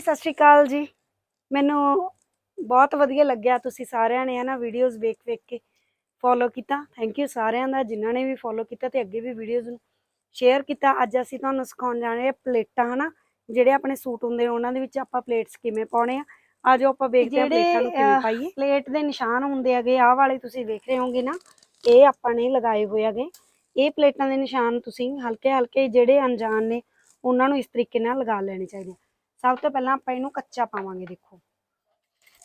ਸਤਿ ਸ਼੍ਰੀ ਅਕਾਲ ਜੀ। ਮੈਨੂੰ ਬਹੁਤ ਵਧੀਆ ਲੱਗਿਆ ਤੁਸੀਂ ਸਾਰਿਆਂ ਨੇ ਹਨਾ ਵੀਡੀਓਜ਼ ਵੇਖ ਵੇਖ ਕੇ ਫੋਲੋ ਕੀਤਾ। ਥੈਂਕ ਯੂ ਸਾਰਿਆਂ ਦਾ ਜਿਨ੍ਹਾਂ ਨੇ ਵੀ ਫੋਲੋ ਕੀਤਾ ਤੇ ਅੱਗੇ ਵੀ ਵੀਡੀਓਜ਼ ਨੂੰ ਸ਼ੇਅਰ ਕੀਤਾ। ਅੱਜ ਅਸੀਂ ਤੁਹਾਨੂੰ ਸਿਖਾਉਣ ਜਾ ਰਹੇ ਹਾਂ ਪਲੇਟਾਂ ਹਨਾ ਜਿਹੜੇ ਆਪਣੇ ਸੂਟ ਹੁੰਦੇ ਉਹਨਾਂ ਦੇ ਵਿੱਚ ਆਪਾਂ ਪਲੇਟਸ ਕਿਵੇਂ ਪਾਉਣੇ ਆ। ਆਜੋ ਆਪਾਂ ਵੇਖਦੇ ਹਾਂ ਪਲੇਟਾਂ ਨੂੰ ਕਿਵੇਂ ਪਾਈਏ। ਪਲੇਟ ਦੇ ਨਿਸ਼ਾਨ ਹੁੰਦੇ ਹੈਗੇ ਆਹ ਵਾਲੇ ਤੁਸੀਂ ਵੇਖ ਰਹੇ ਹੋਗੇ ਨਾ ਇਹ ਆਪਾਂ ਨੇ ਲਗਾਏ ਹੋਏ ਹੈਗੇ। ਇਹ ਪਲੇਟਾਂ ਦੇ ਨਿਸ਼ਾਨ ਤੁਸੀਂ ਹਲਕੇ ਹਲਕੇ ਜਿਹੜੇ ਅਣਜਾਣ ਨੇ ਉਹਨਾਂ ਨੂੰ ਇਸ ਤਰੀਕੇ ਨਾਲ ਲਗਾ ਲੈਣੇ ਚਾਹੀਦੇ। ਸਭ ਤੋਂ ਪਹਿਲਾਂ ਆਪਾਂ ਇਹਨੂੰ ਕੱਚਾ ਪਾਵਾਂਗੇ, ਦੇਖੋ।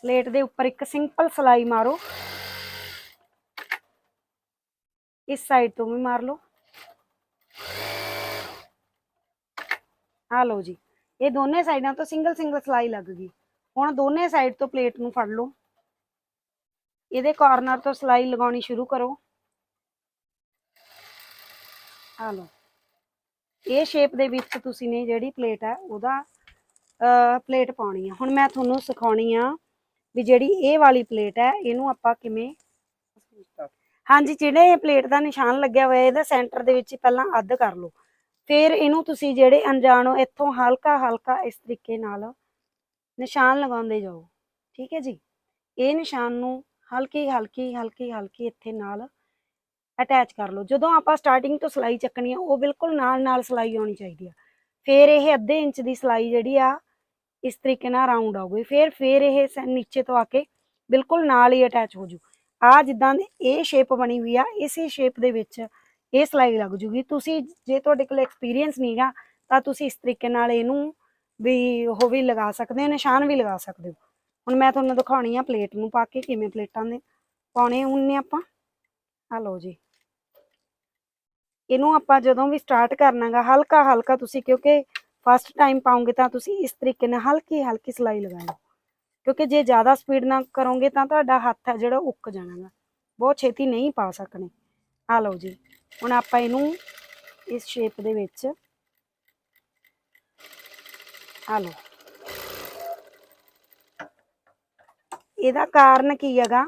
ਪਲੇਟ ਦੇ ਉੱਪਰ ਇੱਕ ਸਿੰਪਲ ਸਲਾਈ ਮਾਰੋ। ਇਸ ਸਾਈਡ ਤੋਂ ਵੀ ਮਾਰ ਲਓ। ਆ ਲਓ ਜੀ। ਇਹ ਦੋਨੇ ਸਾਈਡਾਂ ਤੋਂ ਸਿੰਗਲ ਸਿੰਗਲ ਸਲਾਈ ਲੱਗ ਗਈ। ਹੁਣ ਦੋਨੇ ਸਾਈਡ ਤੋਂ ਪਲੇਟ ਨੂੰ ਫੜ ਲਓ। ਇਹਦੇ ਕਾਰਨਰ ਤੋਂ ਸਲਾਈ ਲਗਾਉਣੀ ਸ਼ੁਰੂ ਕਰੋ। ਆ ਲਓ। ਇਹ ਸ਼ੇਪ ਦੇ ਵਿੱਚ ਤੁਸੀਂ ਨੇ ਜਿਹੜੀ ਪਲੇਟ ਹੈ ਉਹਦਾ ਪਲੇਟ ਪਾਉਣੀ ਆ। ਹੁਣ ਮੈਂ ਤੁਹਾਨੂੰ ਸਿਖਾਉਣੀ ਆ ਵੀ ਜਿਹੜੀ ਇਹ ਵਾਲੀ ਪਲੇਟ ਹੈ, ਇਹਨੂੰ ਆਪਾਂ ਕਿਵੇਂ ਹਾਂਜੀ ਜਿਹੜੇ ਇਹ ਪਲੇਟ ਦਾ ਨਿਸ਼ਾਨ ਲੱਗਿਆ ਹੋਇਆ, ਇਹਦਾ ਸੈਂਟਰ ਦੇ ਵਿੱਚ ਪਹਿਲਾਂ ਅੱਧ ਕਰ ਲਓ। ਫਿਰ ਇਹਨੂੰ ਤੁਸੀਂ ਜਿਹੜੇ ਅਣਜਾਣ ਹੋ, ਇੱਥੋਂ ਹਲਕਾ ਹਲਕਾ ਇਸ ਤਰੀਕੇ ਨਾਲ ਨਿਸ਼ਾਨ ਲਗਾਉਂਦੇ ਜਾਓ। ਠੀਕ ਹੈ ਜੀ? ਇਹ ਨਿਸ਼ਾਨ ਨੂੰ ਹਲਕੀ ਹਲਕੀ ਹਲਕੀ ਹਲਕੀ ਇੱਥੇ ਨਾਲ ਅਟੈਚ ਕਰ ਲਓ। ਜਦੋਂ ਆਪਾਂ ਸਟਾਰਟਿੰਗ ਤੋਂ ਸਲਾਈ ਚੱਕਣੀ ਆ, ਉਹ ਬਿਲਕੁਲ ਨਾਲ ਨਾਲ ਸਲਾਈ ਆਉਣੀ ਚਾਹੀਦੀ ਆ। ਫਿਰ ਇਹ ਅੱਧੇ ਇੰਚ ਦੀ ਸਲਾਈ ਜਿਹੜੀ ਆ ਇਸ ਤਰੀਕੇ ਨਾਲ ਰਾਉਂਡ ਆਊਗੀ ਫਿਰ ਫਿਰ ਇਹ ਸ- ਨੀਚੇ ਤੋਂ ਆ ਕੇ ਬਿਲਕੁਲ ਨਾਲ ਹੀ ਅਟੈਚ ਹੋ ਜੂ। ਆ ਜਿੱਦਾਂ ਦੀ ਇਹ ਸ਼ੇਪ ਬਣੀ ਹੋਈ ਆ, ਇਸੇ ਸ਼ੇਪ ਦੇ ਵਿੱਚ ਇਹ ਸਲਾਈ ਲੱਗ ਜੂਗੀ। ਤੁਸੀਂ ਜੇ ਤੁਹਾਡੇ ਕੋਲ ਐਕਸਪੀਰੀਅੰਸ ਨਹੀਂਗਾ ਤਾਂ ਤੁਸੀਂ ਇਸ ਤਰੀਕੇ ਨਾਲ ਇਹਨੂੰ ਵੀ ਉਹ ਵੀ ਲਗਾ ਸਕਦੇ ਹੋ, ਨਿਸ਼ਾਨ ਵੀ ਲਗਾ ਸਕਦੇ ਹੋ। ਹੁਣ ਮੈਂ ਤੁਹਾਨੂੰ ਦਿਖਾਉਣੀ ਆ ਪਲੇਟ ਨੂੰ ਪਾ ਕੇ ਕਿਵੇਂ ਪਲੇਟਾਂ ਦੇ ਪਾਉਣੇ ਹੁੰਨੇ ਆਪਾਂ। ਆ ਲਓ ਜੀ। ਇਹਨੂੰ ਆਪਾਂ ਜਦੋਂ ਵੀ ਸਟਾਰਟ ਕਰਨਾਗਾ ਹਲਕਾ ਹਲਕਾ ਤੁਸੀਂ ਕਿਉਂਕਿ ਫਸਟ ਟਾਈਮ ਪਾਉਂਗੇ ਤਾਂ ਤੁਸੀਂ ਇਸ ਤਰੀਕੇ ਨਾਲ ਹਲਕੀ ਹਲਕੀ ਸਲਾਈ ਲਗਾਓ ਕਿਉਂਕਿ ਜੇ ਜ਼ਿਆਦਾ ਸਪੀਡ ਨਾਲ ਕਰੋਗੇ ਤਾਂ ਤੁਹਾਡਾ ਹੱਥ ਹੈ ਜਿਹੜਾ ਉੱਕ ਜਾਣਾਗਾ। ਬਹੁਤ ਛੇਤੀ ਨਹੀਂ ਪਾ ਸਕਣੇ। ਆ ਲਓ ਜੀ, ਹੁਣ ਆਪਾਂ ਇਹਨੂੰ ਇਸ ਸ਼ੇਪ ਦੇ ਵਿੱਚ ਆ ਲਓ। ਇਹਦਾ ਕਾਰਨ ਕੀ ਹੈਗਾ?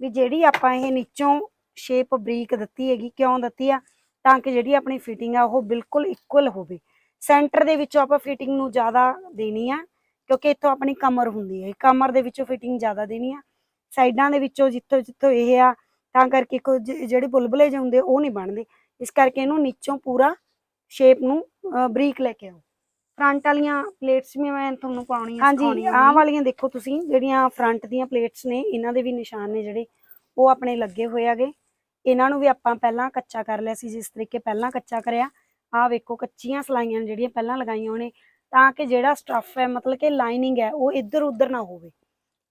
ਵੀ ਜਿਹੜੀ ਆਪਾਂ ਇਹ ਨੀਚੋਂ ਸ਼ੇਪ ਬਰੀਕ ਦਿੱਤੀ ਹੈਗੀ, ਕਿਉਂ ਦਿੱਤੀ ਆ? ਤਾਂ ਕਿ ਜਿਹੜੀ ਆਪਣੀ ਫਿਟਿੰਗ ਆ ਉਹ ਬਿਲਕੁਲ ਇਕੁਅਲ ਹੋਵੇ। ਸੈਂਟਰ ਦੇ ਵਿੱਚੋਂ ਆਪਾਂ ਫਿਟਿੰਗ ਨੂੰ ਜ਼ਿਆਦਾ ਦੇਣੀ ਆ ਕਿਉਂਕਿ ਇੱਥੋਂ ਆਪਣੀ ਕਮਰ ਹੁੰਦੀ ਹੈ। ਕਮਰ ਦੇ ਵਿੱਚੋਂ ਫਿਟਿੰਗ ਜ਼ਿਆਦਾ ਦੇਣੀ ਆ। ਸਾਈਡਾਂ ਦੇ ਵਿੱਚੋਂ ਜਿੱਥੋਂ ਜਿੱਥੋਂ ਇਹ ਆ ਤਾਂ ਕਰਕੇ ਕੁਝ ਜਿਹੜੇ ਬੁਲਬੁਲੇ ਜਿਹੇ ਹੁੰਦੇ ਉਹ ਨਹੀਂ ਬਣਦੇ। ਇਸ ਕਰਕੇ ਇਹਨੂੰ ਨੀਚੋਂ ਪੂਰਾ ਸ਼ੇਪ ਨੂੰ ਬਰੀਕ ਲੈ ਕੇ ਆਓ। ਫਰੰਟ ਵਾਲੀਆਂ ਪਲੇਟਸ ਵੀ ਮੈਂ ਤੁਹਾਨੂੰ ਪਾਉਣੀਆਂ ਹਾਂਜੀ ਆਹ ਵਾਲੀਆਂ ਦੇਖੋ ਤੁਸੀਂ ਜਿਹੜੀਆਂ ਫਰੰਟ ਦੀਆਂ ਪਲੇਟਸ ਨੇ ਇਹਨਾਂ ਦੇ ਵੀ ਨਿਸ਼ਾਨ ਨੇ ਜਿਹੜੇ ਉਹ ਆਪਣੇ ਲੱਗੇ ਹੋਏ ਆਗੇ ਇਹਨਾਂ ਨੂੰ ਵੀ ਆਪਾਂ ਪਹਿਲਾਂ ਕੱਚਾ ਕਰ ਲਿਆ ਸੀ ਜਿਸ ਤਰੀਕੇ ਪਹਿਲਾਂ ਕੱਚਾ ਕਰਿਆ। ਆਹ ਵੇਖੋ ਕੱਚੀਆਂ ਸਲਾਈਆਂ ਜਿਹੜੀਆਂ ਪਹਿਲਾਂ ਲਗਾਈਆਂ ਉਹਨੇ, ਤਾਂ ਕਿ ਜਿਹੜਾ ਸਟਫ ਹੈ, ਮਤਲਬ ਕਿ ਲਾਈਨਿੰਗ ਹੈ, ਉਹ ਇੱਧਰ ਉੱਧਰ ਨਾ ਹੋਵੇ।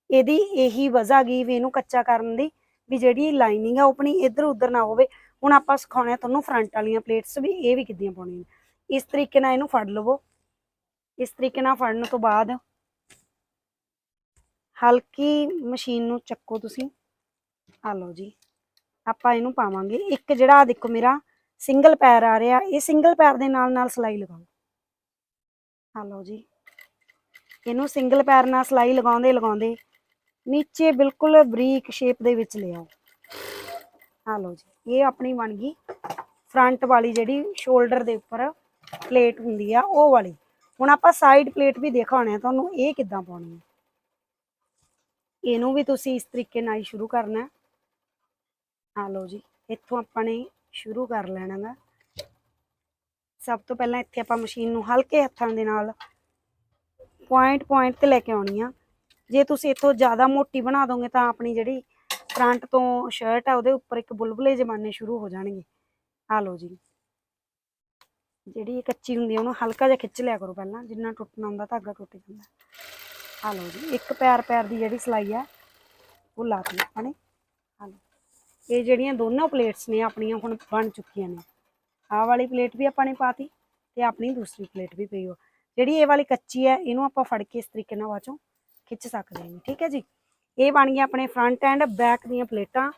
ਇਹਦੀ ਇਹੀ ਵਜ੍ਹਾ ਗਈ ਵੀ ਇਹਨੂੰ ਕੱਚਾ ਕਰਨ ਦੀ, ਵੀ ਜਿਹੜੀ ਲਾਈਨਿੰਗ ਹੈ ਉਹ ਆਪਣੀ ਇੱਧਰ ਉੱਧਰ ਨਾ ਹੋਵੇ। ਹੁਣ ਆਪਾਂ ਸਿਖਾਉਣਾ ਤੁਹਾਨੂੰ ਫਰੰਟ ਵਾਲੀਆਂ ਪਲੇਟਸ ਵੀ, ਇਹ ਵੀ ਕਿੱਦਾਂ ਪਾਉਣੀਆਂ ਇਸ ਤਰੀਕੇ ਨਾਲ ਇਹਨੂੰ ਫੜ ਲਵੋ। ਇਸ ਤਰੀਕੇ ਨਾਲ ਫੜਨ ਤੋਂ ਬਾਅਦ ਹਲਕੀ ਮਸ਼ੀਨ ਨੂੰ ਚੱਕੋ ਤੁਸੀਂ। ਆ ਲਓ ਜੀ। ਆਪਾਂ ਇਹਨੂੰ ਪਾਵਾਂਗੇ। ਇੱਕ ਜਿਹੜਾ ਦੇਖੋ ਮੇਰਾ ਸਿੰਗਲ ਪੈਰ ਆ ਰਿਹਾ, ਇਹ ਸਿੰਗਲ ਪੈਰ ਦੇ ਨਾਲ ਨਾਲ ਸਲਾਈ ਲਗਾਓ। ਆ ਲਓ ਜੀ। ਇਹਨੂੰ ਸਿੰਗਲ ਪੈਰ ਨਾਲ ਸਲਾਈ ਲਗਾਉਂਦੇ ਲਗਾਉਂਦੇ ਨੀਚੇ ਬਿਲਕੁਲ ਬਰੀਕ ਸ਼ੇਪ ਦੇ ਵਿੱਚ ਲਿਆਓ। ਆ ਲਓ ਜੀ। ਇਹ ਆਪਣੀ ਬਣ ਗਈ ਫਰੰਟ ਵਾਲੀ ਜਿਹੜੀ ਸ਼ੋਲਡਰ ਦੇ ਉੱਪਰ ਪਲੇਟ ਹੁੰਦੀ ਆ, ਉਹ ਵਾਲੀ। ਹੁਣ ਆਪਾਂ ਸਾਈਡ ਪਲੇਟ ਵੀ ਦਿਖਾਉਣੇ ਆ ਤੁਹਾਨੂੰ, ਇਹ ਕਿੱਦਾਂ ਪਾਉਣੀ ਹੈ ਇਹਨੂੰ ਵੀ ਤੁਸੀਂ ਇਸ ਤਰੀਕੇ ਨਾਲ ਹੀ ਸ਼ੁਰੂ ਕਰਨਾ। ਆ ਲਓ ਜੀ। ਇੱਥੋਂ ਆਪਾਂ ਨੇ ਸ਼ੁਰੂ ਕਰ ਲੈਣਾ ਗਾ। ਸਭ ਤੋਂ ਪਹਿਲਾਂ ਇੱਥੇ ਆਪਾਂ ਮਸ਼ੀਨ ਨੂੰ ਹਲਕੇ ਹੱਥਾਂ ਦੇ ਨਾਲ ਪੁਆਇੰਟ ਪੁਆਇੰਟ ਤੇ ਲੈ ਕੇ ਆਉਣੀ ਆ। ਜੇ ਤੁਸੀਂ ਇੱਥੋਂ ਜ਼ਿਆਦਾ ਮੋਟੀ ਬਣਾ ਦੋਗੇ ਤਾਂ ਆਪਣੀ ਜਿਹੜੀ ਫਰੰਟ ਤੋਂ ਸ਼ਰਟ ਆ, ਉਹਦੇ ਉੱਪਰ ਇੱਕ ਬੁਲਬੁਲੇ ਜਮਾਨੇ ਸ਼ੁਰੂ ਹੋ ਜਾਣਗੇ। ਆ ਲਓ ਜੀ। ਜਿਹੜੀ ਕੱਚੀ ਹੁੰਦੀ ਉਹਨੂੰ ਹਲਕਾ ਜਿਹਾ ਖਿੱਚ ਲਿਆ ਕਰੋ ਪਹਿਲਾਂ, ਜਿੰਨਾ ਟੁੱਟਣਾ ਹੁੰਦਾ ਧਾਗਾ ਟੁੱਟ ਜਾਂਦਾ। ਆ ਲਓ ਜੀ, ਇੱਕ ਪੈਰ ਪੈਰ ਦੀ ਜਿਹੜੀ ਸਲਾਈ ਆ, ਉਹ ਲਾਤੀ ਆਪਾਂ ਨੇ। ਇਹ ਜਿਹੜੀਆਂ ਦੋਨੋਂ ਪਲੇਟਸ ਨੇ ਆਪਣੀਆਂ ਹੁਣ ਬਣ ਚੁੱਕੀਆਂ ਨੇ। ਆਹ ਵਾਲੀ ਪਲੇਟ ਵੀ ਆਪਾਂ ਨੇ ਪਾਤੀ ਤੇ ਆਪਣੀ ਦੂਸਰੀ ਪਲੇਟ ਵੀ ਪਈ ਹੋ ਜਿਹੜੀ ਇਹ ਵਾਲੀ ਕੱਚੀ ਹੈ, ਇਹਨੂੰ ਆਪਾਂ ਫੜ ਕੇ ਇਸ ਤਰੀਕੇ ਨਾਲ ਬਾਚੋਂ ਖਿੱਚ ਸਕਦੇ ਹਾਂ ਠੀਕ ਹੈ ਜੀ? ਇਹ ਬਣ ਗਿਆ ਆਪਣੇ ਫਰੰਟ ਐਂਡ ਬੈਕ ਦੀਆਂ ਪਲੇਟਾਂ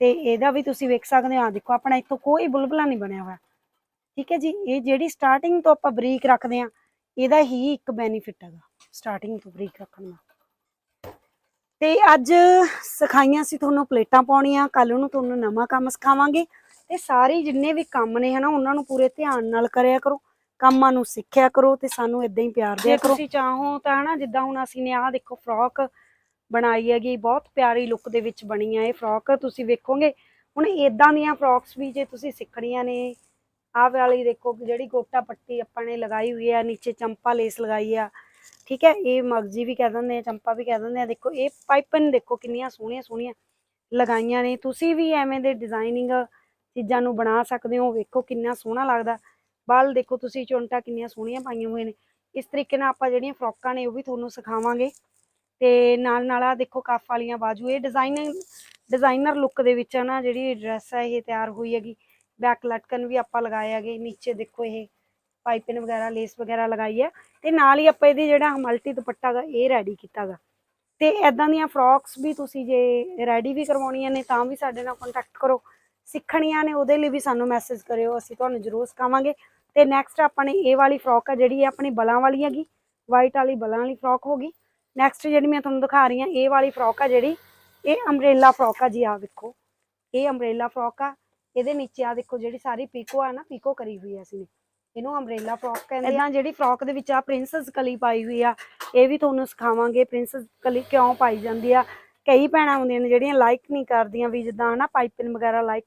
ਤੇ ਇਹਦਾ ਵੀ ਤੁਸੀਂ ਵੇਖ ਸਕਦੇ ਹੋ ਆ ਦੇਖੋ ਆਪਣਾ ਇੱਥੋਂ ਕੋਈ ਬੁਲਬੁਲਾ ਨਹੀਂ ਬਣਿਆ ਹੋਇਆ। ਠੀਕ ਹੈ ਜੀ? ਇਹ ਜਿਹੜੀ ਸਟਾਰਟਿੰਗ ਤੋਂ ਆਪਾਂ ਬਰੀਕ ਰੱਖਦੇ ਆ ਇਹਦਾ ਹੀ ਇੱਕ ਬੈਨੀਫਿਟ ਹੈਗਾ ਸਟਾਰਟਿੰਗ ਤੋਂ ਬਰੀਕ ਰੱਖਣ ਦਾ। ਤੇ ਅੱਜ ਸਿਖਾਈਆਂ ਸੀ ਤੁਹਾਨੂੰ ਪਲੇਟਾਂ ਪਾਉਣੀਆਂ ਕੱਲ ਨੂੰ ਤੁਹਾਨੂੰ ਨਵਾਂ ਕੰਮ ਸਿਖਾਵਾਂਗੇ ਤੇ ਸਾਰੇ ਜਿੰਨੇ ਵੀ ਕੰਮ ਨੇ ਹਨਾ ਉਹਨਾਂ ਨੂੰ ਪੂਰੇ ਧਿਆਨ ਨਾਲ ਕਰਿਆ ਕਰੋ ਕੰਮਾਂ ਨੂੰ ਸਿੱਖਿਆ ਕਰੋ ਤੇ ਸਾਨੂੰ ਇਦਾਂ ਹੀ ਪਿਆਰ ਦਿਆ ਕਰੋ। ਤੁਸੀਂ ਚਾਹੋ ਤਾਂ ਨਾ ਜਿੱਦਾਂ ਹੁਣ ਅਸੀਂ ਨੇ ਆਹ ਦੇਖੋ ਫਰੋਕ ਬਣਾਈ ਹੈਗੀ ਬਹੁਤ ਪਿਆਰੀ ਲੁੱਕ ਦੇ ਵਿੱਚ ਬਣੀ ਆ ਇਹ ਫਰੋਕ ਤੁਸੀਂ ਵੇਖੋਗੇ ਹੁਣ ਇਦਾਂ ਦੀਆਂ ਫਰੋਕਸ ਵੀ ਜੇ ਤੁਸੀਂ ਸਿੱਖਣੀਆਂ ਨੇ ਆਹ ਵਾਲੀ ਦੇਖੋ ਜਿਹੜੀ ਗੋਟਾ ਪੱਟੀ ਆਪਾਂ ਨੇ ਲਗਾਈ ਹੋਈ ਆ ਨੀਚੇ ਚੰਪਾ ਲੇਸ ਲਗਾਈ ਆ ਠੀਕ ਹੈ, ਇਹ ਮਗਜੀ ਵੀ ਕਹਿ ਦਿੰਦੇ ਆ, ਚੰਪਾ ਵੀ ਕਹਿ ਦਿੰਦੇ ਆ, ਦੇਖੋ ਇਹ ਪਾਈਪਨ ਦੇਖੋ ਕਿੰਨੀਆਂ ਸੋਹਣੀਆਂ ਸੋਹਣੀਆਂ ਲਗਾਈਆਂ ਨੇ, ਤੁਸੀਂ ਵੀ ਐਵੇਂ ਦੇ ਡਿਜ਼ਾਈਨਿੰਗ ਚੀਜ਼ਾਂ ਨੂੰ ਬਣਾ ਸਕਦੇ ਹੋ, ਵੇਖੋ ਕਿੰਨਾ ਸੋਹਣਾ ਲੱਗਦਾ, ਬਾਲ ਦੇਖੋ ਤੁਸੀਂ ਚੁੰਟਾ ਕਿੰਨੀਆਂ ਸੋਹਣੀਆਂ ਪਾਈਆਂ ਹੋਈਆਂ ਨੇ, ਇਸ ਤਰੀਕੇ ਨਾਲ ਆਪਾਂ ਜਿਹੜੀਆਂ ਫਰੋਕਾਂ ਨੇ ਉਹ ਵੀ ਤੁਹਾਨੂੰ ਸਿਖਾਵਾਂਗੇ, ਤੇ ਨਾਲ ਨਾਲ ਆ ਦੇਖੋ ਕਫ ਵਾਲੀਆਂ ਬਾਜੂ, ਇਹ ਡਿਜ਼ਾਈਨਿੰਗ ਡਿਜ਼ਾਈਨਰ ਲੁੱਕ ਦੇ ਵਿੱਚ ਹੈ ਨਾ ਜਿਹੜੀ ਡਰੈਸ ਹੈ ਇਹ ਤਿਆਰ ਹੋਈ ਹੈਗੀ ਬੈਕ ਲਟਕਨ ਵੀ ਆਪਾਂ ਲਗਾਏ ਹੈਗੇ, ਨੀਚੇ ਦੇਖੋ ਇਹ ਪਾਈਪਿੰਗ ਵਗੈਰਾ, ਲੇਸ ਵਗੈਰਾ ਲਗਾਈ ਹੈ ਤੇ ਨਾਲ ਹੀ ਆਪਾਂ ਇਹਦੀ ਜਿਹੜਾ ਮਲਟੀ ਦੁਪੱਟਾ ਗਾ, ਇਹ ਰੈਡੀ ਕੀਤਾਗਾ ਤੇ ਐਦਾਂ ਦੀਆਂ ਫਰੋਕਸ ਵੀ ਤੁਸੀਂ ਜੇ ਰੈਡੀ ਵੀ ਕਰਵਾਉਣੀਆਂ ਨੇ ਤਾਂ ਵੀ ਸਾਡੇ ਨਾਲ ਕੰਟੈਕਟ ਕਰੋ। ਸਿੱਖਣੀਆਂ ਨੇ ਉਹਦੇ ਲਈ ਵੀ ਸਾਨੂੰ ਮੈਸੇਜ ਕਰਿਓ, ਅਸੀਂ ਤੁਹਾਨੂੰ ਜ਼ਰੂਰ ਸਿਖਾਵਾਂਗੇ। ਤੇ ਨੈਕਸਟ ਆਪਾਂ ਨੇ ਇਹ ਵਾਲੀ ਫਰੋਕ ਆ ਜਿਹੜੀ ਇਹ ਆਪਣੀ ਬਲਾਂ ਵਾਲੀ ਹੈਗੀ ਵਾਈਟ ਵਾਲੀ ਬਲਾਂ ਵਾਲੀ ਫਰੋਕ ਹੋ ਗਈ। ਨੈਕਸਟ ਜਿਹੜੀ ਮੈਂ ਤੁਹਾਨੂੰ ਦਿਖਾ ਰਹੀ ਹਾਂ ਇਹ ਵਾਲੀ ਫਰੋਕ ਆ ਜਿਹੜੀ, ਇਹ ਅੰਬ੍ਰੇਲਾ ਫਰੋਕ ਆ ਜੀ ਆ ਵੇਖੋ। ਇਹ ਅੰਬ੍ਰੇਲਾ ਫਰੋਕ ਆ, ਇਹਦੇ ਨੀਚੇ ਆ ਦੇਖੋ ਜਿਹੜੀ ਸਾਰੀ ਪੀਕੋ ਆ ਨਾ, ਪੀਕੋ ਕਰੀ ਹੋਈ ਆ ਅਸੀਂ ਨੇ। ਇਹਨੂੰ ਅੰਬ੍ਰੇਲਾ ਫਰੋਕ ਕਹਿੰਦੇ ਆ। ਜਿਹੜੀ ਫਰੋਕ ਦੇ ਵਿੱਚ ਆ ਪ੍ਰਿੰਸੈਸ ਕਲੀ ਪਾਈ ਹੋਈ ਆ ਇਹ ਵੀ ਤੁਹਾਨੂੰ ਸਿਖਾਵਾਂਗੇ ਪ੍ਰਿੰਸੈਸ ਕਲੀ ਕਿਉਂ ਪਾਈ ਜਾਂਦੀ ਆ। ਕਈ ਭੈਣਾਂ ਹੁੰਦੀਆਂ ਨੇ ਜਿਹੜੀਆਂ ਲਾਈਕ ਨਹੀਂ ਕਰਦੀਆਂ ਵੀ ਜਿੱਦਾਂ ਹਨਾ ਪਾਈਪਿੰਗ ਵਗੈਰਾ ਲਾਈਕ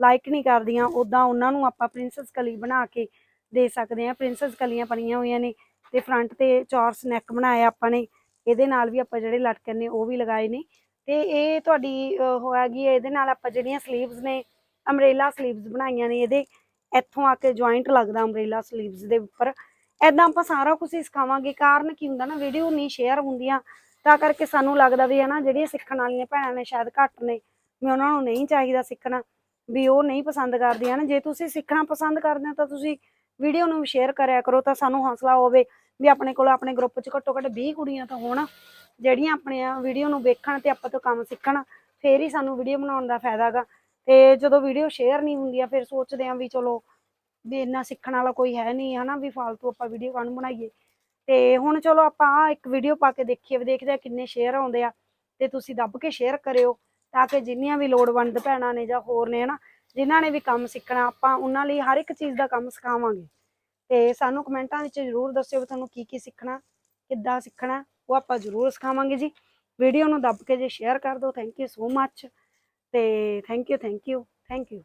ਲਾਈਕ ਨਹੀਂ ਕਰਦੀਆਂ ਉਦਾਂ ਉਹਨਾਂ ਨੂੰ ਆਪਾਂ ਪ੍ਰਿੰਸੈਸ ਕਲੀ ਬਣਾ ਕੇ ਦੇ ਸਕਦੇ ਆ। ਪ੍ਰਿੰਸੈਸ ਕਲੀਆਂ ਬਣੀਆਂ ਹੋਈਆਂ ਨੇ ਤੇ ਫਰੰਟ ਤੇ ਚੌਰਸ ਨੈਕ ਬਣਾਇਆ ਆਪਾਂ ਨੇ ਇਹਦੇ ਨਾਲ ਵੀ ਆਪਾਂ ਜਿਹੜੇ ਲਟਕਣ ਨੇ ਉਹ ਵੀ ਲਗਾਏ ਨੇ। ਤੇ ਇਹ ਤੁਹਾਡੀ ਅਹ, ਉਹ ਇਹਦੇ ਨਾਲ ਆਪਾਂ ਜਿਹੜੀਆਂ ਸਲੀਵਸ ਨੇ ਅਮਰੇਲਾ ਸਲੀਵਸ ਬਣਾਈਆਂ ਨੇ ਇਹਦੇ। ਇੱਥੋਂ ਆ ਕੇ ਜੁਆਇੰਟ ਲੱਗਦਾ ਅਮਰੇਲਾ ਸਲੀਵਸ ਦੇ ਉੱਪਰ। ਐਦਾਂ ਆਪਾਂ ਸਾਰਾ ਕੁਝ ਹੀ ਸਿਖਾਵਾਂਗੇ। ਕਾਰਨ ਕੀ ਹੁੰਦਾ ਨਾ ਵੀਡੀਓ ਨਹੀਂ ਸ਼ੇਅਰ ਹੁੰਦੀਆਂ। ਤਾਂ ਕਰਕੇ ਸਾਨੂੰ ਲੱਗਦਾ ਵੀ ਹੈ ਨਾ ਜਿਹੜੀਆਂ ਸਿੱਖਣ ਵਾਲੀਆਂ ਭੈਣਾਂ ਨੇ ਸ਼ਾਇਦ ਘੱਟ ਨੇ, ਵੀ ਉਹਨਾਂ ਨੂੰ ਨਹੀਂ ਚਾਹੀਦਾ ਸਿੱਖਣਾ, ਵੀ ਉਹ ਨਹੀਂ ਪਸੰਦ ਕਰਦੀਆਂ ਨਾ ਜੇ ਤੁਸੀਂ ਸਿੱਖਣਾ ਪਸੰਦ ਕਰਦੇ ਹੋ, ਤਾਂ ਤੁਸੀਂ ਵੀਡੀਓ ਨੂੰ ਸ਼ੇਅਰ ਕਰਿਆ ਕਰੋ, ਤਾਂ ਸਾਨੂੰ ਹੌਸਲਾ ਹੋਵੇ ਵੀ ਆਪਣੇ ਕੋਲ, ਆਪਣੇ ਗਰੁੱਪ 'ਚ ਘੱਟੋ ਘੱਟ 20 ਕੁੜੀਆਂ ਤਾਂ ਹੋਣ, ਜਿਹੜੀਆਂ ਆਪਣੀਆਂ ਵੀਡੀਓ ਨੂੰ ਵੇਖਣ ਤੇ ਆਪਾਂ ਤੋਂ ਕੰਮ ਸਿੱਖਣ, ਫੇਰ ਹੀ ਸਾਨੂੰ ਵੀਡੀਓ ਬਣਾਉਣ ਦਾ ਫਾਇਦਾ ਗਾ। ਤੇ ਜਦੋਂ ਵੀਡੀਓ ਸ਼ੇਅਰ ਨਹੀਂ ਹੁੰਦੀਆਂ ਫਿਰ ਸੋਚਦੇ ਆਂ ਵੀ ਚਲੋ ਵੀ ਇੰਨਾ ਸਿੱਖਣ ਵਾਲਾ ਕੋਈ ਹੈ ਨਹੀਂ, ਹਨਾ, ਵੀ ਫालतू ਆਪਾਂ ਵੀਡੀਓ ਕਾਹਨੂੰ ਬਣਾਈਏ। ਤੇ ਹੁਣ ਚਲੋ ਆਪਾਂ ਆਹ ਇੱਕ ਵੀਡੀਓ ਪਾ ਕੇ ਦੇਖੀਏ, ਵੀ ਦੇਖਦੇ ਆ ਕਿੰਨੇ ਸ਼ੇਅਰ ਆਉਂਦੇ ਆ। ਤੇ ਤੁਸੀਂ ਦੱਬ ਕੇ ਸ਼ੇਅਰ ਕਰਿਓ ਤਾਂ ਕਿ ਜਿੰਨੀਆਂ ਵੀ ਲੋੜਵੰਦ ਭੈਣਾਂ ਨੇ ਜਾਂ ਹੋਰ ਨੇ, ਹਨਾ, ਜਿਨ੍ਹਾਂ ਨੇ ਵੀ ਕੰਮ ਸਿੱਖਣਾ, ਆਪਾਂ ਉਹਨਾਂ ਲਈ ਹਰ ਇੱਕ ਚੀਜ਼ ਦਾ ਕੰਮ ਸਿਖਾਵਾਂਗੇ। ਤੇ ਸਾਨੂੰ ਕਮੈਂਟਾਂ ਵਿੱਚ ਜ਼ਰੂਰ ਦੱਸਿਓ ਵੀ ਤੁਹਾਨੂੰ ਕੀ ਕੀ ਸਿੱਖਣਾ, ਕਿੱਦਾਂ ਸਿੱਖਣਾ, ਉਹ ਆਪਾਂ ਜ਼ਰੂਰ ਸਿਖਾਵਾਂਗੇ ਜੀ। ਵੀਡੀਓ ਨੂੰ ਦੱਬ ਕੇ ਜੇ ਸ਼ੇਅਰ ਕਰ ਦਿਓ ਥੈਂਕ ਯੂ ਸੋ ਮੱਚ ਤੇ thank you thank you thank you